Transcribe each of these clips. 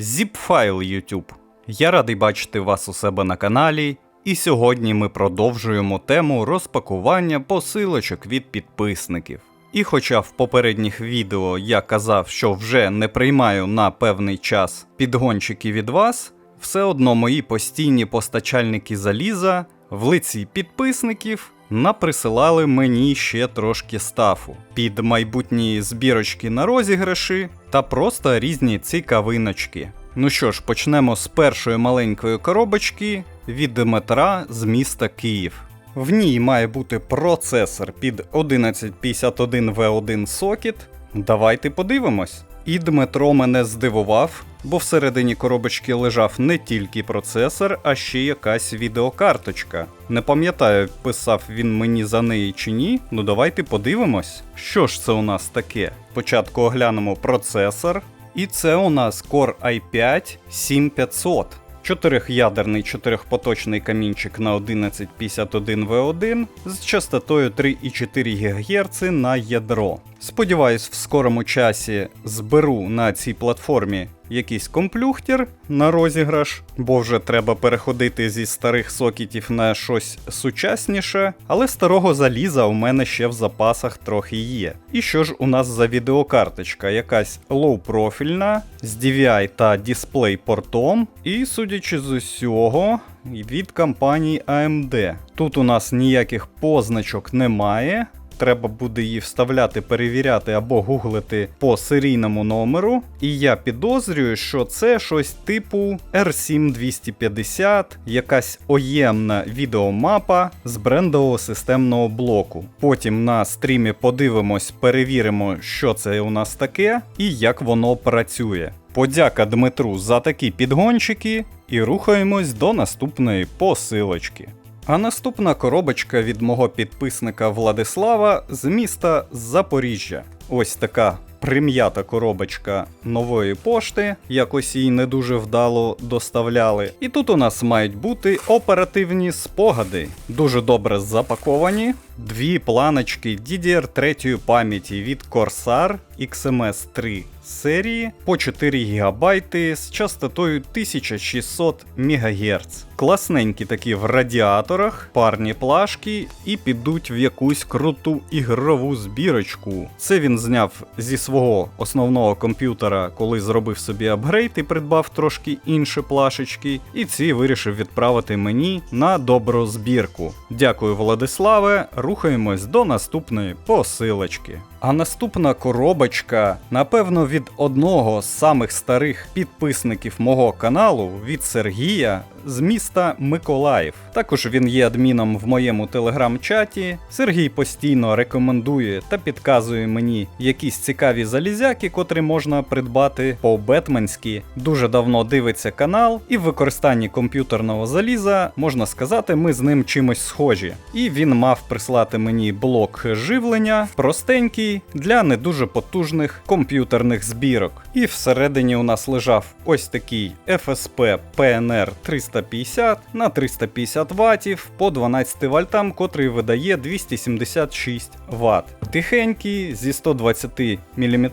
Zipfile YouTube. Я радий бачити вас у себе на каналі, і сьогодні ми продовжуємо тему розпакування посилочок від підписників. І хоча в попередніх відео я казав, що вже не приймаю на певний час підгончики від вас, все одно мої постійні постачальники заліза в лиці підписників наприсилали мені ще трошки стафу під майбутні збірочки на розіграші та просто різні цікавиночки. Ну що ж, почнемо з першої маленької коробочки від Дмитра з міста Київ. В ній має бути процесор під 1151V1 сокет. Давайте подивимось. І Дмитро мене здивував, бо всередині коробочки лежав не тільки процесор, а ще якась відеокарточка. Не пам'ятаю, писав він мені за неї чи ні. Ну давайте подивимось. Що ж це у нас таке? Спочатку оглянемо процесор. І це у нас Core i5 7500. Чотирьохядерний чотирьохпоточний камінчик на 1151V1 з частотою 3,4 ГГц на ядро. Сподіваюсь, в скорому часі зберу на цій платформі якийсь комплюхтір на розіграш, бо вже треба переходити зі старих сокетів на щось сучасніше, але старого заліза у мене ще в запасах трохи є. І що ж у нас за відеокарточка? Якась лоу-профільна з DVI та дисплей портом, і, судячи з усього, від компанії AMD. Тут у нас ніяких позначок немає треба буде її вставляти, перевіряти або гуглити по серійному номеру. І я підозрюю, що це щось типу R7 якась оємна відеомапа з брендового системного блоку. Потім на стрімі подивимось, перевіримо, що це у нас таке і як воно працює. Подяка Дмитру за такі підгончики, і рухаємось до наступної посилочки. А наступна коробочка від мого підписника Владислава з міста Запоріжжя. Ось така прим'ята коробочка нової пошти, якось її не дуже вдало доставляли. І тут у нас мають бути оперативні спогади, дуже добре запаковані. Дві планочки DDR3 пам'яті від Corsair XMS 3 серії по 4 ГБ з частотою 1600 МГц. Класненькі такі в радіаторах, парні плашки і підуть в якусь круту ігрову збірочку. Це він зняв зі свого основного комп'ютера, коли зробив собі апгрейд і придбав трошки інші плашечки. І ці вирішив відправити мені на добру збірку. Дякую, Владиславе. Рухаємось до наступної посилочки. А наступна коробочка, напевно, від одного з самих старих підписників мого каналу від Сергія з міста Миколаїв. Також він є адміном в моєму телеграм-чаті. Сергій постійно рекомендує та підказує мені якісь цікаві залізяки, котрі можна придбати по бетменськи. Дуже давно дивиться канал, і в використанні комп'ютерного заліза можна сказати, ми з ним чимось схожі. І він мав прислати мені блок живлення, простенький для не дуже потужних комп'ютерних збірок. І всередині у нас лежав ось такий FSP PNR 350 на 350 Вт по 12 вольтам, котрий видає 276 Вт. Тихенький зі 120 мм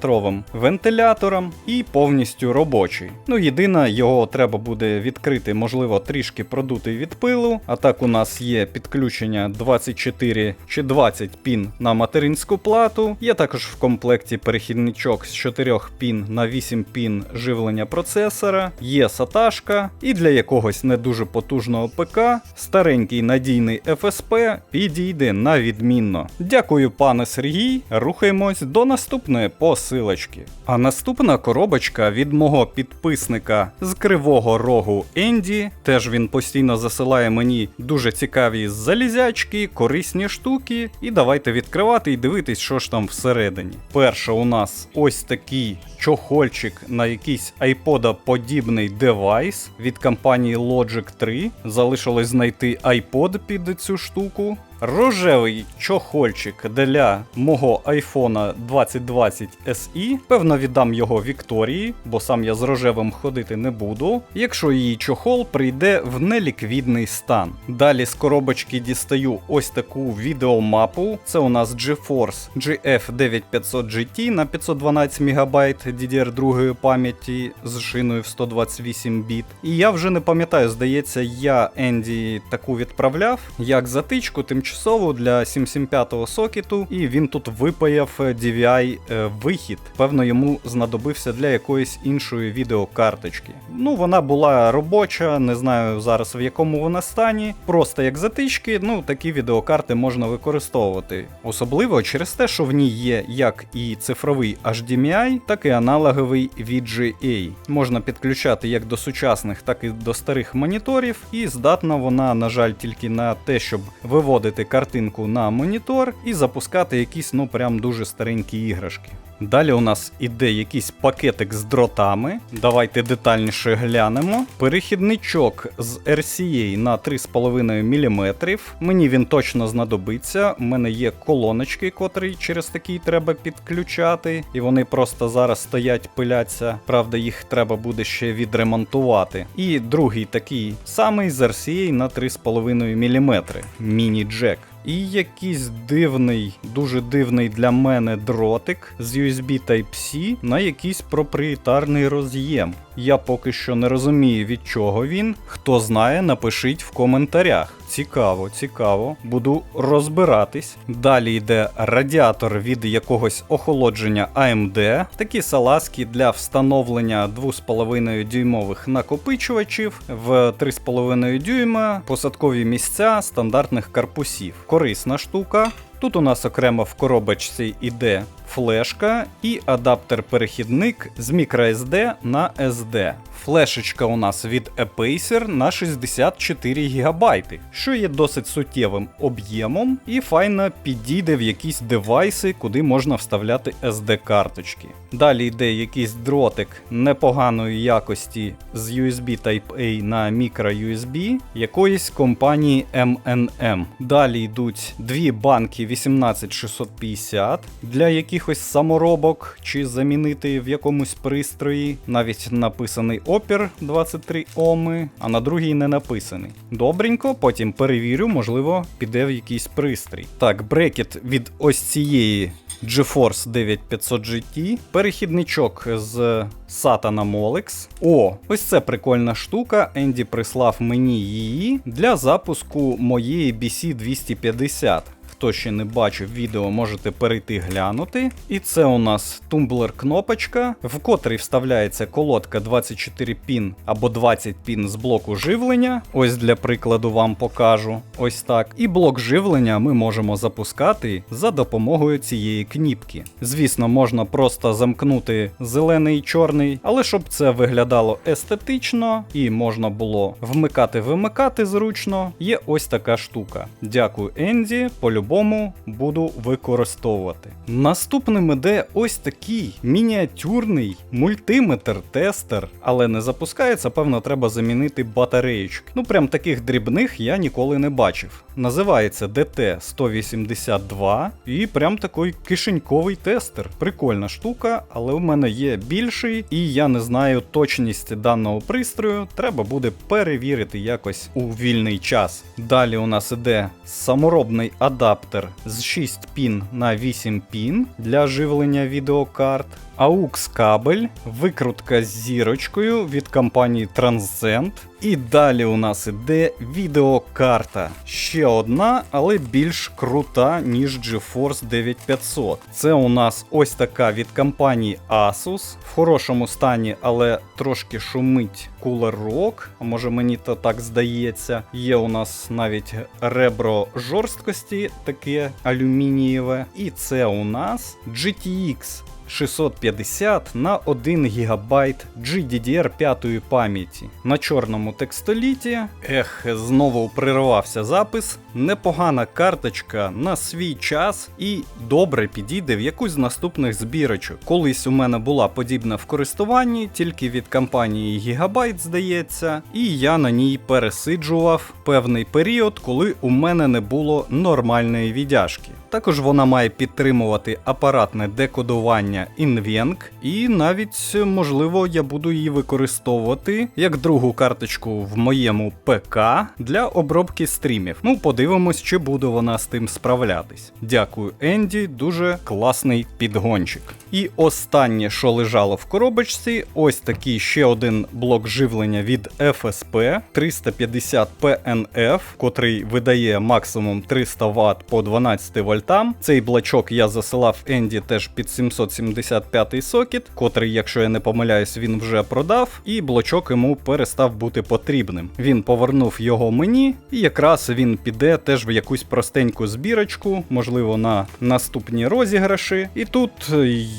вентилятором і повністю робочий. Ну, єдине, його треба буде відкрити, можливо, трішки продути від пилу. А так у нас є підключення 24 чи 20 пін на материнську плату. Є також в комплекті перехідничок з 4 пін на 8 пін живлення процесора, є саташка, і для якогось не дуже потужного ПК старенький надійний FSP підійде на відмінно. Дякую, пане Сергій. Рухаємось до наступної посилочки. А наступна коробочка від мого підписника з Кривого Рогу Енді. Теж він постійно засилає мені дуже цікаві залізячки, корисні штуки. І давайте відкривати і дивитись, що ж там всередині. Перша у нас ось такий чохольчик на якийсь iPod подібний девайс від компанії Logic 3. Залишилось знайти iPod під цю штуку. Рожевий чохольчик для мого iPhone 2020 SE. Певно, віддам його Вікторії, бо сам я з рожевим ходити не буду. Якщо її чохол прийде в неліквідний стан. Далі з коробочки дістаю ось таку відеомапу. Це у нас GeForce GF 9500 GT на 512 МБ DDR2 пам'яті з шиною в 128 біт. І я вже не пам'ятаю, здається, я Енді таку відправляв як затичку тимчасову для 775-го сокету, і він тут випаяв DVI е, вихід. Певно, йому знадобився для якоїсь іншої відеокарточки. Ну, вона була робоча, не знаю зараз в якому вона стані. Просто як затички, ну такі відеокарти можна використовувати. Особливо через те, що в ній є як і цифровий HDMI, так і аналоговий VGA. Можна підключати як до сучасних, так і до старих моніторів, і здатна вона, на жаль, тільки на те, щоб виводити картинку на монітор і запускати якісь ну прям дуже старенькі іграшки. Далі у нас іде якийсь пакетик з дротами. Давайте детальніше глянемо. Перехідничок з RCA на 3,5 мм. Мені він точно знадобиться. У мене є колоночки, котрі через такий треба підключати, і вони просто зараз стоять, пиляться. Правда, їх треба буде ще відремонтувати. І другий такий самий з RCA на 3,5 мм. Міні-джек. І якийсь дивний, дуже дивний для мене дротик з USB Type-C на якийсь проприєтарний роз'єм. Я поки що не розумію від чого він. Хто знає, напишіть в коментарях. Цікаво, цікаво, буду розбиратись. Далі йде радіатор від якогось охолодження AMD, такі салазки для встановлення 2,5 дюймових накопичувачів в 3,5 дюйма, посадкові місця стандартних корпусів. Корисна штука. Тут у нас окремо в коробочці іде флешка і адаптер-перехідник з microSD на SD. Флешечка у нас від Apacer на 64 ГБ, що є досить суттєвим об'ємом і файно підійде в якісь девайси, куди можна вставляти SD-карточки. Далі йде якийсь дротик непоганої якості з USB Type-A на microUSB якоїсь компанії MNM. Далі йдуть дві банки 18650 для якихось саморобок чи замінити в якомусь пристрої. Навіть написаний опір 23 Оми, а на другій не написаний. Добренько, потім перевірю, можливо, піде в якийсь пристрій. Так, брекет від ось цієї GeForce 9500 GT, перехідничок з SATA на Molex. О, ось це прикольна штука. Енді прислав мені її для запуску моєї BC250. Хто ще не бачив відео, можете перейти глянути. І це у нас тумблер кнопочка, в котрій вставляється колодка 24 пін або 20 пін з блоку живлення. Ось для прикладу вам покажу. Ось так. І блок живлення ми можемо запускати за допомогою цієї кніпки. Звісно, можна просто замкнути зелений і чорний, але щоб це виглядало естетично і можна було вмикати-вимикати зручно, є ось така штука. Дякую, Енді. По-любому буду використовувати. Наступним іде ось такий мініатюрний мультиметр-тестер, але не запускається, певно, треба замінити батареєчки. Ну, прям таких дрібних я ніколи не бачив. Називається DT182 і прям такий кишеньковий тестер. Прикольна штука, але в мене є більший, і я не знаю точність даного пристрою. Треба буде перевірити якось у вільний час. Далі у нас іде саморобний адаптер з 6 пін на 8 пін для живлення відеокарт. AUX кабель, викрутка з зірочкою від компанії Transcend. І далі у нас іде відеокарта. Ще одна, але більш крута, ніж GeForce 9500. Це у нас ось така від компанії Asus. В хорошому стані, але трошки шумить кулерок. Може мені то так здається. Є у нас навіть ребро жорсткості, таке алюмінієве. І це у нас GTX 650 на 1 ГБ GDDR5 пам'яті. На чорному текстоліті. Ех, знову прервався запис. Непогана карточка на свій час і добре підійде в якусь з наступних збірочок. Колись у мене була подібна в користуванні, тільки від компанії Gigabyte, здається, і я на ній пересиджував певний період, коли у мене не було нормальної віддяжки. Також вона має підтримувати апаратне декодування InVenc, і навіть, можливо, я буду її використовувати як другу карточку в моєму ПК для обробки стрімів. Ну, подивимось, чи буде вона з тим справлятись. Дякую, Енді, дуже класний підгончик. І останнє, що лежало в коробочці, ось такий ще один блок живлення від FSP 350 PNF, котрий видає максимум 300 Вт по 12 вольтам. Цей блочок я засилав Енді теж під 775 сокет, котрий, якщо я не помиляюсь, він вже продав, і блочок йому перестав бути потрібним. Він повернув його мені, і якраз він піде теж в якусь простеньку збірочку, можливо, на наступні розіграші. І тут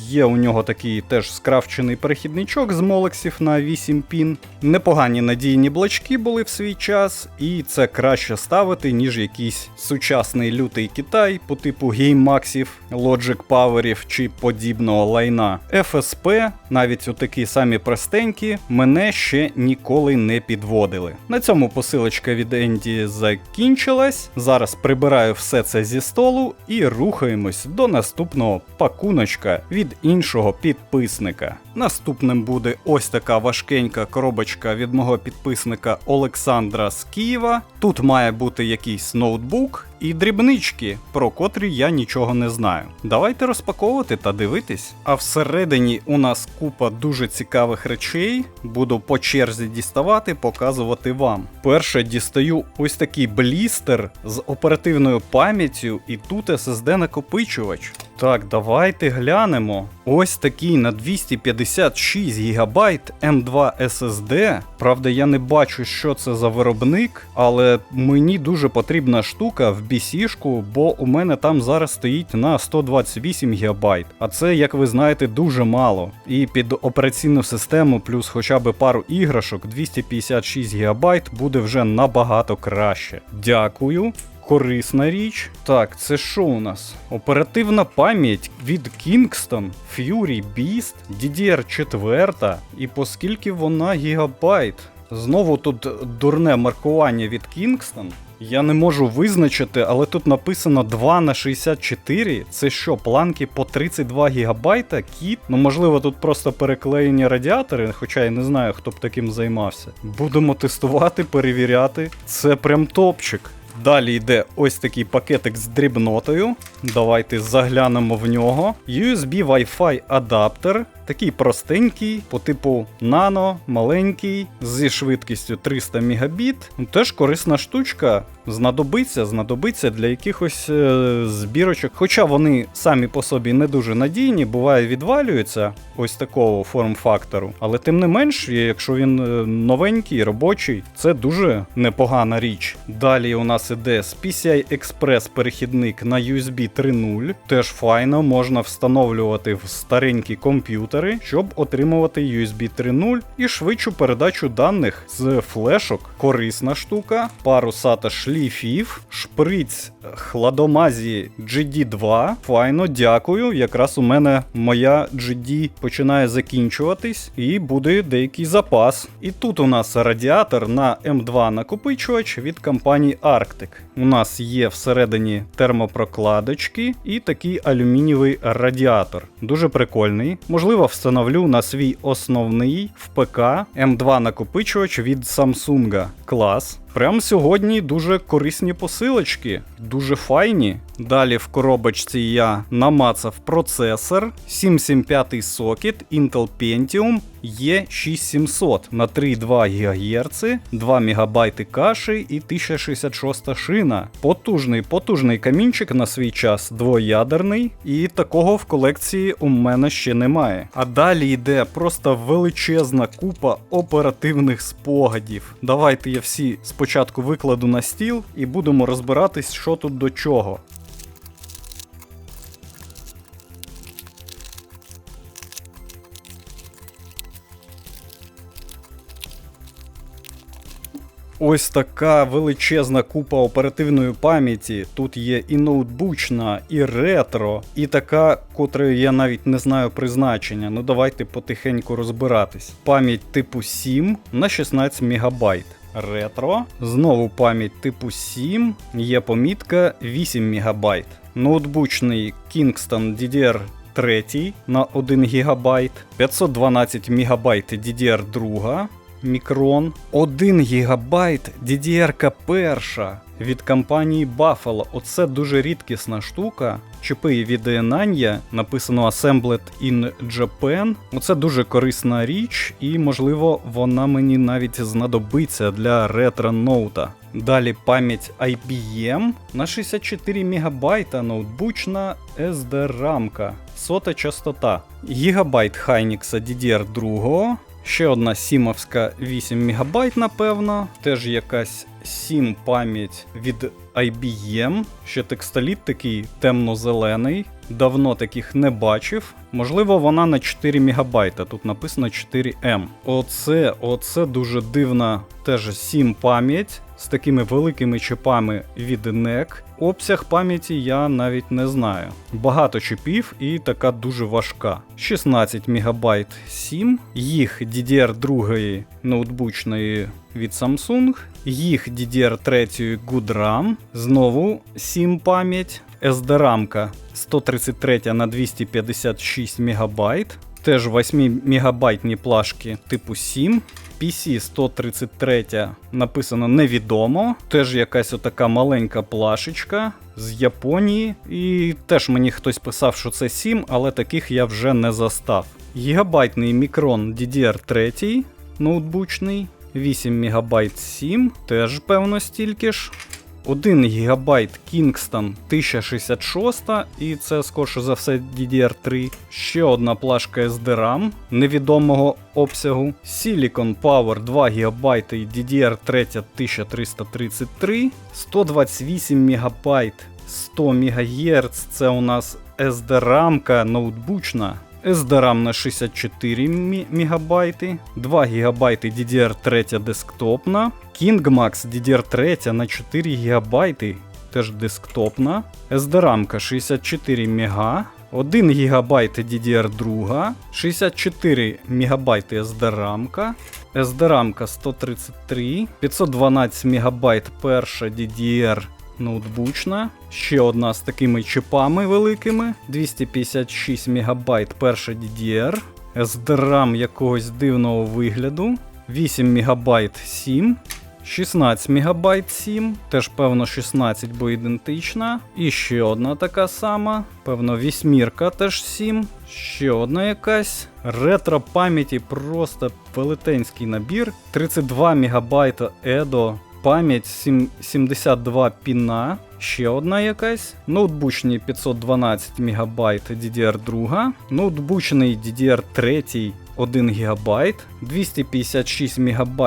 є у нього такий теж скрафчений перехідничок з молексів на 8 пін. Непогані надійні блочки були в свій час, і це краще ставити, ніж якийсь сучасний лютий Китай типу гейммаксів, Logic Powerів чи подібного лайна. FSP, навіть у такі самі простенькі, мене ще ніколи не підводили. На цьому посилочка від Енді закінчилась. Зараз прибираю все це зі столу і рухаємось до наступного пакуночка від іншого підписника. Наступним буде ось така важкенька коробочка від мого підписника Олександра з Києва. Тут має бути якийсь ноутбук і дрібнички, про котрі я нічого не знаю. Давайте розпаковувати та дивитись. А всередині у нас купа дуже цікавих речей. Буду по черзі діставати, показувати вам. Перше дістаю ось такий блістер з оперативною пам'яттю, і тут SSD накопичувач. Так, давайте глянемо. Ось такий на 256 ГБ M2 SSD. Правда, я не бачу, що це за виробник, але мені дуже потрібна штука в BC-шку, бо у мене там зараз стоїть на 128 ГБ. А це, як ви знаєте, дуже мало. І під операційну систему, плюс хоча б пару іграшок, 256 ГБ буде вже набагато краще. Дякую. Корисна річ. Так, це що у нас? Оперативна пам'ять від Kingston, Fury Beast, DDR4. І поскільки вона гігабайт. Знову тут дурне маркування від Kingston. Я не можу визначити, але тут написано 2 на 64. Це що, планки по 32 гігабайта? Кіт? Ну можливо, тут просто переклеєні радіатори, хоча я не знаю, хто б таким займався. Будемо тестувати, перевіряти. Це прям топчик. Далі йде ось такий пакетик з дрібнотою. Давайте заглянемо в нього. USB Wi-Fi адаптер. Такий простенький, по типу нано, маленький, зі швидкістю 300 Мбіт. Теж корисна штучка. Знадобиться, знадобиться для якихось е, збірочок. Хоча вони самі по собі не дуже надійні, буває відвалюються ось такого форм-фактору. Але тим не менш, якщо він е, новенький, робочий, це дуже непогана річ. Далі у нас іде з PCI Express перехідник на USB 3.0. Теж файно, можна встановлювати в старенькі комп'ютери, щоб отримувати USB 3.0 і швидшу передачу даних з флешок. Корисна штука. Пару SATA шліфів, шприц хладомазі GD2. Файно, дякую. Якраз у мене моя GD починає закінчуватись, і буде деякий запас. І тут у нас радіатор на М2 накопичувач від компанії Arctic. У нас є всередині термопрокладочки і такий алюмінієвий радіатор. Дуже прикольний. Можливо, встановлю на свій основний в ПК М2 накопичувач від Samsung. Клас. Прям сьогодні дуже корисні посилочки, дуже файні. Далі в коробочці я намацав процесор 775 сокет Intel Pentium E6700 на 3,2 ГГц, 2 МБ каші і 1066 шина. Потужний, потужний камінчик на свій час, двоядерний, і такого в колекції у мене ще немає. А далі йде просто величезна купа оперативних спогадів. Давайте я всі спочатку спочатку викладу на стіл і будемо розбиратись, що тут до чого. Ось така величезна купа оперативної пам'яті. Тут є і ноутбучна, і ретро, і така, котрої я навіть не знаю призначення. Ну давайте потихеньку розбиратись. Пам'ять типу 7 на 16 МБ. Ретро. Знову пам'ять типу 7. Є помітка 8 МБ. Ноутбучний Kingston DDR 3 на 1 ГБ. 512 МБ DDR2 мікрон, 1 ГБ DDR перша від компанії Buffalo. Оце дуже рідкісна штука. Чипи від Nanya, написано Assembled in Japan. Оце дуже корисна річ, і, можливо, вона мені навіть знадобиться для ретро-ноута. Далі пам'ять IBM на 64 МБ ноутбучна SD-рамка, сота частота, гігабайт Hynix DDR2, Ще одна сімовська 8 МБ, напевно. Теж якась сім пам'ять від IBM. Ще текстоліт такий темно-зелений. Давно таких не бачив. Можливо, вона на 4 МБ. Тут написано 4М. Оце, оце дуже дивна теж сім пам'ять з такими великими чипами від NEC. Обсяг пам'яті я навіть не знаю. Багато чипів і така дуже важка. 16 МБ 7, їх DDR2 ноутбучної від Samsung, їх DDR3 Good RAM, знову 7 пам'ять, SD-рамка 133 на 256 МБ, теж 8 мегабайтні плашки типу 7. PC 133 написано невідомо. Теж якась отака маленька плашечка з Японії. І теж мені хтось писав, що це 7, але таких я вже не застав. Гігабайтний мікрон DDR3 ноутбучний. 8 МБ 7, теж певно стільки ж. 1 ГБ Kingston 1066, і це скорше за все DDR3. Ще одна плашка SD-RAM невідомого обсягу. Silicon Power 2 ГБ і DDR3 1333, 128 МБ 100 МГц. Це у нас SD-рамка ноутбучна. SDRAM на 64 МБ, 2 ГБ DDR3 десктопна, KingMax DDR3 на 4 ГБ, теж десктопна, SDRAM 64 МБ, 1 ГБ DDR2, 64 МБ SDRAM, SDRAM 133, 512 МБ перша DDR ноутбучна. Ще одна з такими чипами великими. 256 МБ перша DDR. SDRAM якогось дивного вигляду. 8 МБ 7. 16 МБ 7, теж певно 16, бо ідентична. І ще одна така сама. Певно, вісьмірка теж 7. Ще одна якась. Ретро пам'яті просто велетенський набір. 32 МБ EDO пам'ять 72 піна, ще одна якась, ноутбучні 512 МБ DDR2, ноутбучний DDR3 1 ГБ, 256 МБ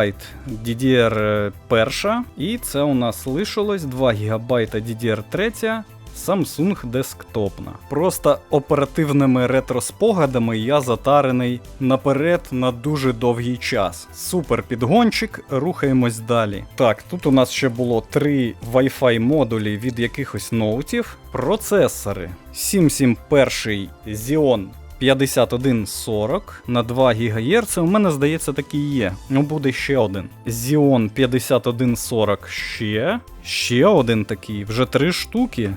DDR 1, і це у нас лишилось 2 ГБ DDR3. Samsung десктопна. Просто оперативними ретро-спогадами я затарений наперед на дуже довгий час. Супер підгончик, рухаємось далі. Так, тут у нас ще було три Wi-Fi модулі від якихось ноутів, процесори 771 Xeon 5140 на 2 ГГц. У мене здається такі є. Ну буде ще один. Xeon 5140 ще. Ще один такий, вже три штуки.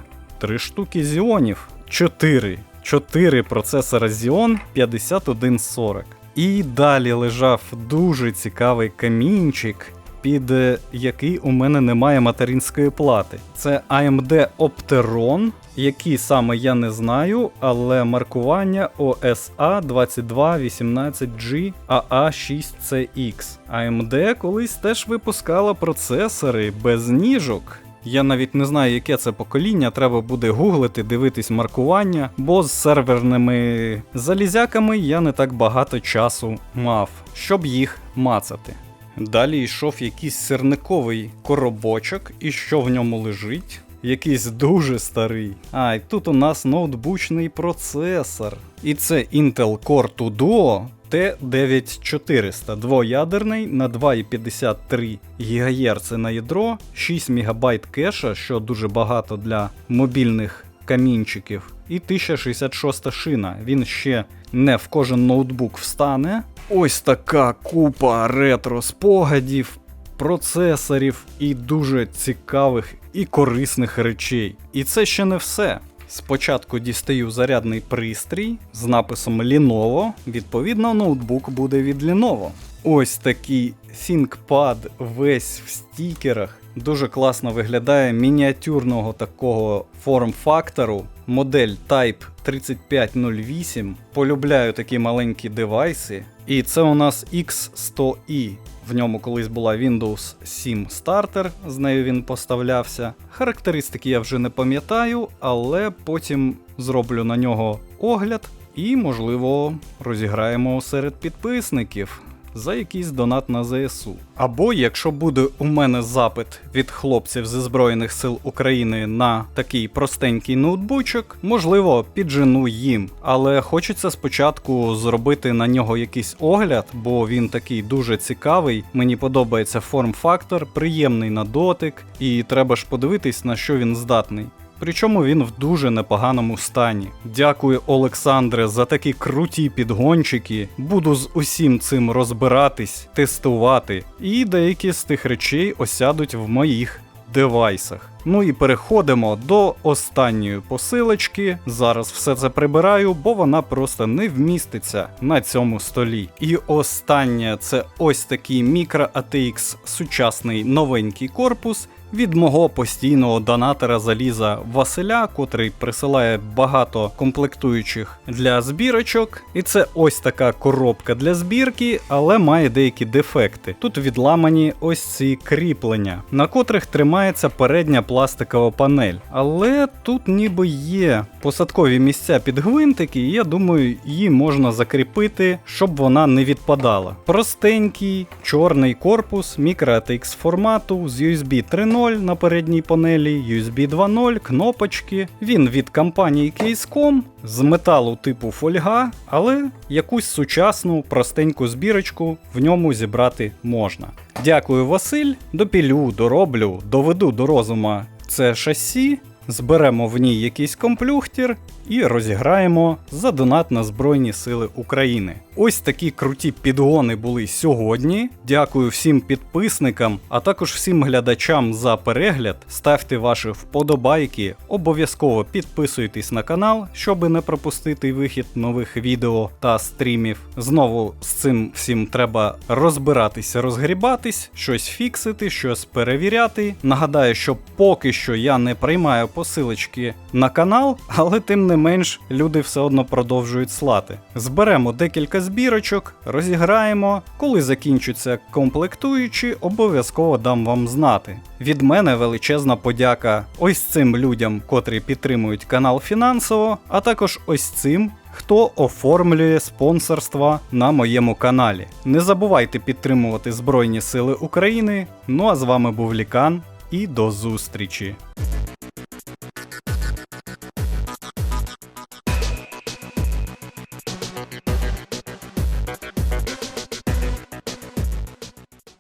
Три штуки зіонів. Чотири. Чотири процесора Xeon 5140. І далі лежав дуже цікавий камінчик, під який у мене немає материнської плати. Це AMD Opteron, який саме я не знаю, але маркування OSA 2218G AA6CX. AMD колись теж випускала процесори без ніжок. Я навіть не знаю, яке це покоління, треба буде гуглити, дивитись маркування, бо з серверними залізяками я не так багато часу мав, щоб їх мацати. Далі йшов якийсь сирниковий коробочок, і що в ньому лежить? Якийсь дуже старий. А, і тут у нас ноутбучний процесор. І це Intel Core 2 Duo T9400 двоядерний на 2,53 ГГц на ядро, 6 МБ кеша, що дуже багато для мобільних камінчиків, і 1066 шина. Він ще не в кожен ноутбук встане. Ось така купа ретро спогадів, процесорів і дуже цікавих і корисних речей. І це ще не все. Спочатку дістаю зарядний пристрій з написом Lenovo. Відповідно, ноутбук буде від Lenovo. Ось такий ThinkPad весь в стікерах. Дуже класно виглядає мініатюрного такого форм-фактору. Модель Type 3508. Полюбляю такі маленькі девайси. І це у нас X100i. В ньому колись була Windows 7 Starter, з нею він поставлявся. Характеристики я вже не пам'ятаю, але потім зроблю на нього огляд і, можливо, розіграємо серед підписників за якийсь донат на ЗСУ. Або якщо буде у мене запит від хлопців зі Збройних сил України на такий простенький ноутбучок, можливо, піджену їм. Але хочеться спочатку зробити на нього якийсь огляд, бо він такий дуже цікавий. Мені подобається форм-фактор, приємний на дотик, і треба ж подивитись, на що він здатний. Причому він в дуже непоганому стані. Дякую, Олександре, за такі круті підгончики. Буду з усім цим розбиратись, тестувати, і деякі з тих речей осядуть в моїх девайсах. Ну і переходимо до останньої посилочки. Зараз все це прибираю, бо вона просто не вміститься на цьому столі. І останнє це ось такий Micro ATX сучасний новенький корпус. Від мого постійного донатора заліза Василя, котрий присилає багато комплектуючих для збірочок. І це ось така коробка для збірки, але має деякі дефекти. Тут відламані ось ці кріплення, на котрих тримається передня пластикова панель. Але тут ніби є посадкові місця під гвинтики, і я думаю, її можна закріпити, щоб вона не відпадала. Простенький чорний корпус microATX формату з USB 3.0 на передній панелі, USB 2.0, кнопочки. Він від компанії Case.com з металу типу фольга, але якусь сучасну простеньку збірочку в ньому зібрати можна. Дякую, Василь. Допілю, дороблю, доведу до розума це шасі. Зберемо в ній якийсь комплюхтір і розіграємо за донат на Збройні Сили України. Ось такі круті підгони були сьогодні. Дякую всім підписникам, а також всім глядачам за перегляд. Ставте ваші вподобайки, обов'язково підписуйтесь на канал, щоб не пропустити вихід нових відео та стрімів. Знову з цим всім треба розбиратися, розгрібатись, щось фіксити, щось перевіряти. Нагадаю, що поки що я не приймаю посилочки на канал, але тим не менш люди все одно продовжують слати. Зберемо декілька збірочок, розіграємо. Коли закінчаться комплектуючі, обов'язково дам вам знати. Від мене величезна подяка ось цим людям, котрі підтримують канал фінансово, а також ось цим. Хто оформлює спонсорства на моєму каналі. Не забувайте підтримувати Збройні Сили України. Ну а з вами був Лікан і до зустрічі!